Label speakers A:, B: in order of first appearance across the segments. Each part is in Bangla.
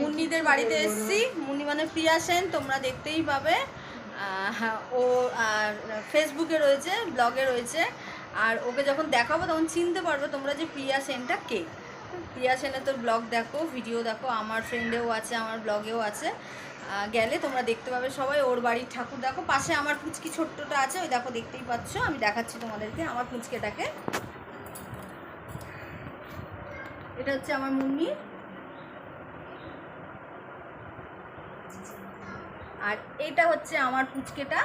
A: মুন্নিদের বাড়িতে এসেছি। মুন্নি মানে প্রিয়া সেন, তোমরা দেখতেই পাবে। ও আর ফেসবুকে রয়েছে ব্লগে রয়েছে। আর ওকে যখন দেখাবো, তখন চিনতে পারবে তোমরা যে প্রিয়া সেনটা কে। প্রিয়া সেনের তোর ব্লগ দেখো ভিডিও দেখো, আমার ফ্রেন্ডেও আছে, আমার ব্লগেও আছে। গেলে তোমরা দেখতে পাবে সবাই, ওর বাড়ির ঠাকুর দেখো। পাশে আমার পুচকি ছোট্টটা আছে, ওই দেখো, দেখতেই পাচ্ছ। আমি দেখাচ্ছি তোমাদেরকে আমার পুচকেটাকে এটা হচ্ছে আমার মুন্নি আর এটা হচ্ছে আমার পুচকেটা।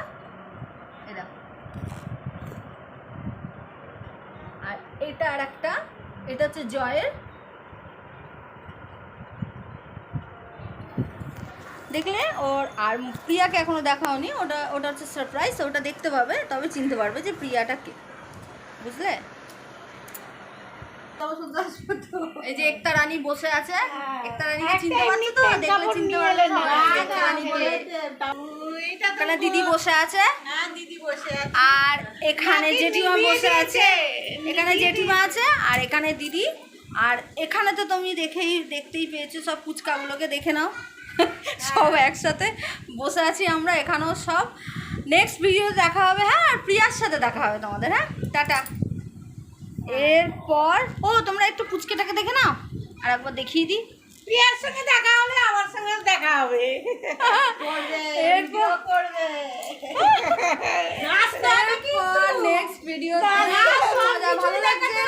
A: এ দেখো। আর এটা আর একটা এটা হচ্ছে জয়ের। দেখলে ওর আর প্রিয়াকে এখনও দেখা হয়নি ওটা ওটা হচ্ছে সারপ্রাইজ ওটা দেখতে পাবে তবে চিনতে পারবে যে প্রিয়াটা কে। বুঝলে? এই যে একটা রানী বসে আছে একটা রানীকে চিনতে পারছ তো? দেখলে চিনতে রানীকে এখানে দিদি বসে আছে।
B: হ্যাঁ দিদি বসে
A: আর এখানে জেঠিমা বসে আছে। এখানে জেঠিমা আছে আর এখানে দিদি। আর এখানে তো তুমি দেখেই দেখতেই পেয়েছ সব ফুচকাগুলোকে দেখে নাও। সব একসাথে বসে আছি আমরা এখানেও সব। নেক্সট ভিডিও দেখা হবে হ্যাঁ? আর প্রিয়ার সাথে দেখা হবে তোমাদের হ্যাঁ? টাটা। এরপর ও তোমরা একটু পুচকেটাকে দেখে নাও। আর একবার দেখিয়ে দিই।
B: প্রিয়ার সঙ্গে দেখা হলে আমার সঙ্গে দেখা হবে। করবে
A: নেক্সট ভিডিও ভালো লাগছে?